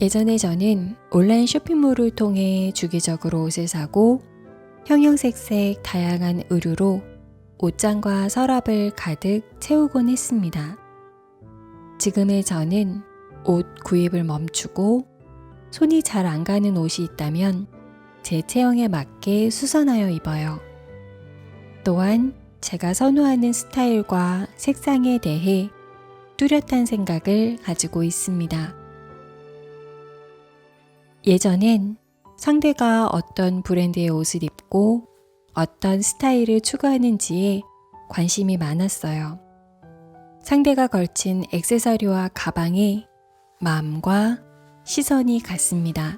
예전에 저는 온라인 쇼핑몰을 통해 주기적으로 옷을 사고 형형색색 다양한 의류로 옷장과 서랍을 가득 채우곤 했습니다. 지금의 저는 옷 구입을 멈추고 손이 잘 안 가는 옷이 있다면 제 체형에 맞게 수선하여 입어요. 또한 제가 선호하는 스타일과 색상에 대해 뚜렷한 생각을 가지고 있습니다. 예전엔 상대가 어떤 브랜드의 옷을 입고 어떤 스타일을 추구하는지에 관심이 많았어요. 상대가 걸친 액세서리와 가방에 마음과 시선이 갔습니다.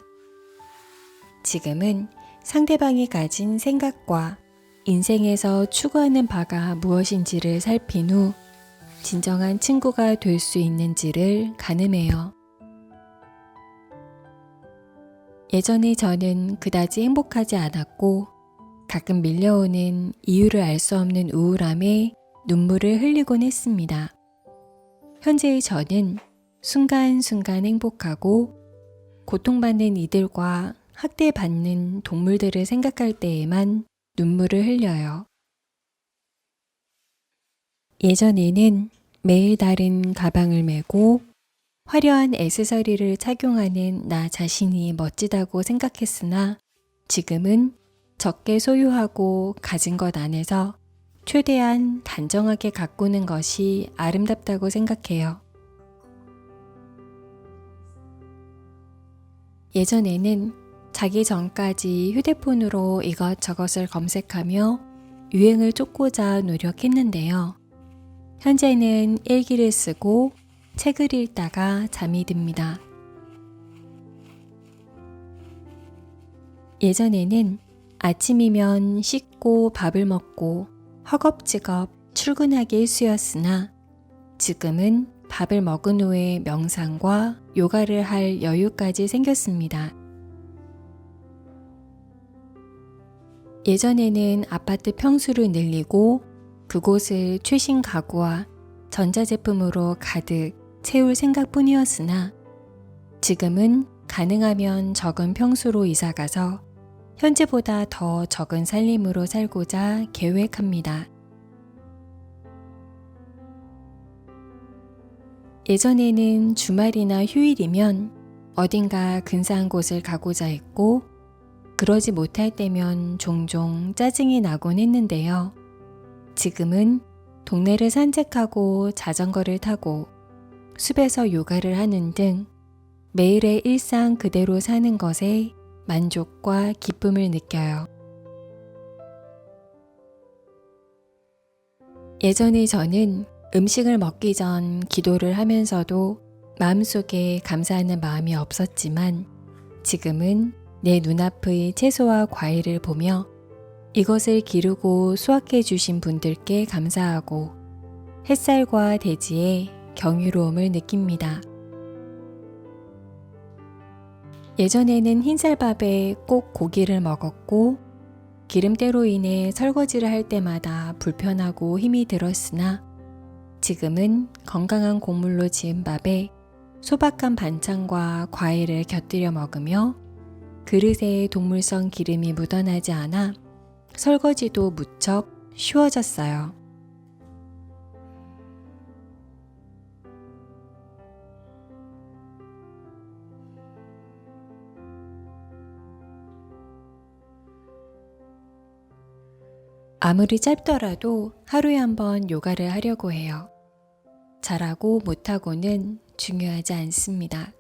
지금은 상대방이 가진 생각과 인생에서 추구하는 바가 무엇인지를 살핀 후 진정한 친구가 될 수 있는지를 가늠해요. 예전에 저는 그다지 행복하지 않았고 가끔 밀려오는 이유를 알 수 없는 우울함에 눈물을 흘리곤 했습니다. 현재의 저는 순간순간 행복하고 고통받는 이들과 학대받는 동물들을 생각할 때에만 눈물을 흘려요. 예전에는 매일 다른 가방을 메고 화려한 액세서리를 착용하는 나 자신이 멋지다고 생각했으나 지금은 적게 소유하고 가진 것 안에서 최대한 단정하게 가꾸는 것이 아름답다고 생각해요. 예전에는 자기 전까지 휴대폰으로 이것저것을 검색하며 유행을 쫓고자 노력했는데요. 현재는 일기를 쓰고 책을 읽다가 잠이 듭니다. 예전에는 아침이면 씻고 밥을 먹고 허겁지겁 출근하기 일쑤였으나 지금은 밥을 먹은 후에 명상과 요가를 할 여유까지 생겼습니다. 예전에는 아파트 평수를 늘리고 그곳을 최신 가구와 전자제품으로 가득 채울 생각뿐이었으나 지금은 가능하면 적은 평수로 이사가서 현재보다 더 적은 살림으로 살고자 계획합니다. 예전에는 주말이나 휴일이면 어딘가 근사한 곳을 가고자 했고 그러지 못할 때면 종종 짜증이 나곤 했는데요. 지금은 동네를 산책하고 자전거를 타고 숲에서 요가를 하는 등 매일의 일상 그대로 사는 것에 만족과 기쁨을 느껴요. 예전에 저는 음식을 먹기 전 기도를 하면서도 마음속에 감사하는 마음이 없었지만 지금은 내 눈앞의 채소와 과일을 보며 이것을 기르고 수확해 주신 분들께 감사하고 햇살과 대지에 경이로움을 느낍니다. 예전에는 흰쌀밥에 꼭 고기를 먹었고 기름때로 인해 설거지를 할 때마다 불편하고 힘이 들었으나 지금은 건강한 곡물로 지은 밥에 소박한 반찬과 과일을 곁들여 먹으며 그릇에 동물성 기름이 묻어나지 않아 설거지도 무척 쉬워졌어요. 아무리 짧더라도 하루에 한 번 요가를 하려고 해요. 잘하고 못하고는 중요하지 않습니다.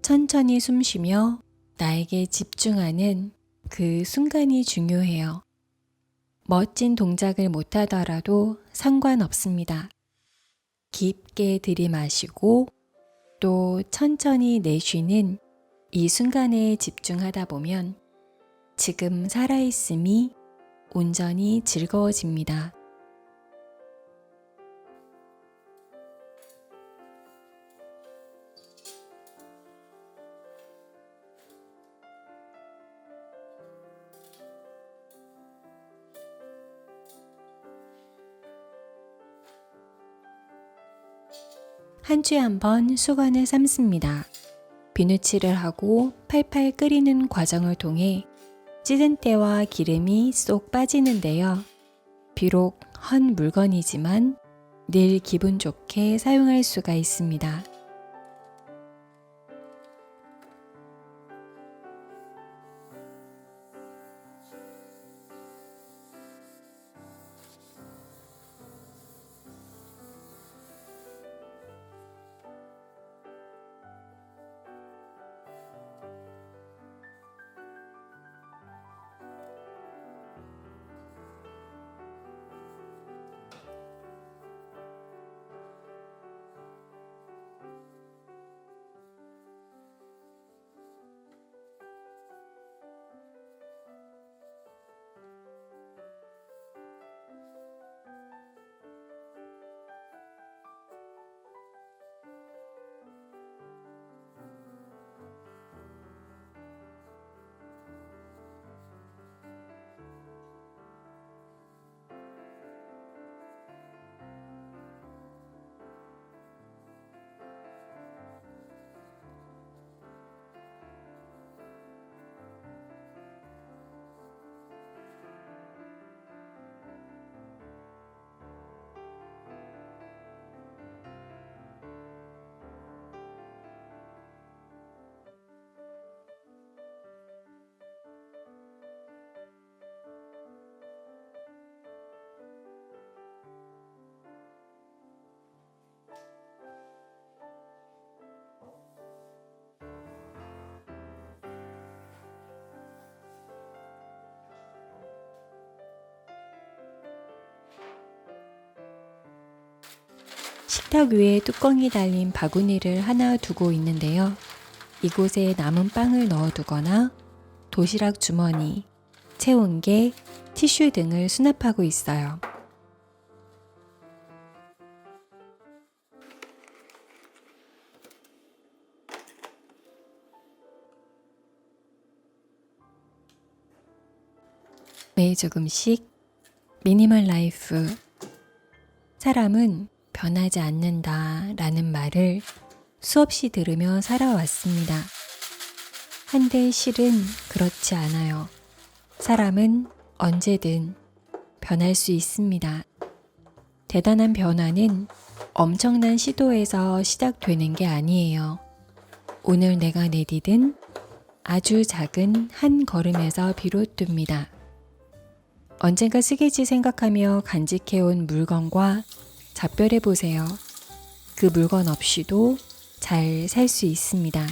천천히 숨 쉬며 나에게 집중하는 그 순간이 중요해요. 멋진 동작을 못하더라도 상관없습니다. 깊게 들이마시고 또 천천히 내쉬는 이 순간에 집중하다 보면 지금 살아있음이 온전히 즐거워집니다. 한 주에 한 번 수건을 삶습니다. 비누칠을 하고 팔팔 끓이는 과정을 통해 찌든 때와 기름이 쏙 빠지는데요. 비록 헌 물건이지만 늘 기분 좋게 사용할 수가 있습니다. 식탁 위에 뚜껑이 달린 바구니를 하나 두고 있는데요. 이곳에 남은 빵을 넣어두거나 도시락 주머니, 체온계, 티슈 등을 수납하고 있어요. 매일 조금씩 미니멀 라이프. 사람은 변하지 않는다 라는 말을 수없이 들으며 살아왔습니다. 한데 실은 그렇지 않아요. 사람은 언제든 변할 수 있습니다. 대단한 변화는 엄청난 시도에서 시작되는 게 아니에요. 오늘 내가 내디딘 아주 작은 한 걸음에서 비롯됩니다. 언젠가 쓰겠지 생각하며 간직해온 물건과 작별해 보세요. 그 물건 없이도 잘 살 수 있습니다.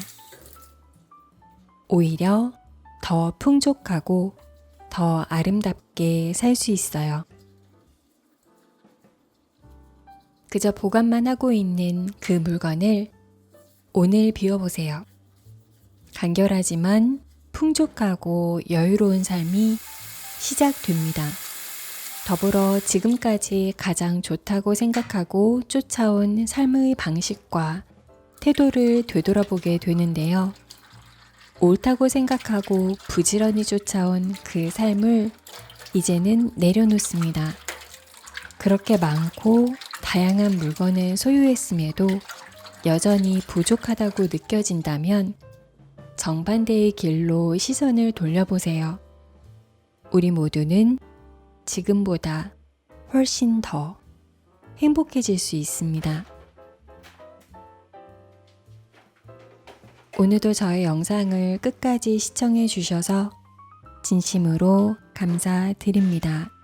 오히려 더 풍족하고 더 아름답게 살 수 있어요. 그저 보관만 하고 있는 그 물건을 오늘 비워보세요. 간결하지만 풍족하고 여유로운 삶이 시작됩니다. 더불어 지금까지 가장 좋다고 생각하고 쫓아온 삶의 방식과 태도를 되돌아보게 되는데요. 옳다고 생각하고 부지런히 쫓아온 그 삶을 이제는 내려놓습니다. 그렇게 많고 다양한 물건을 소유했음에도 여전히 부족하다고 느껴진다면 정반대의 길로 시선을 돌려보세요. 우리 모두는 지금보다 훨씬 더 행복해질 수 있습니다. 오늘도 저의 영상을 끝까지 시청해 주셔서 진심으로 감사드립니다.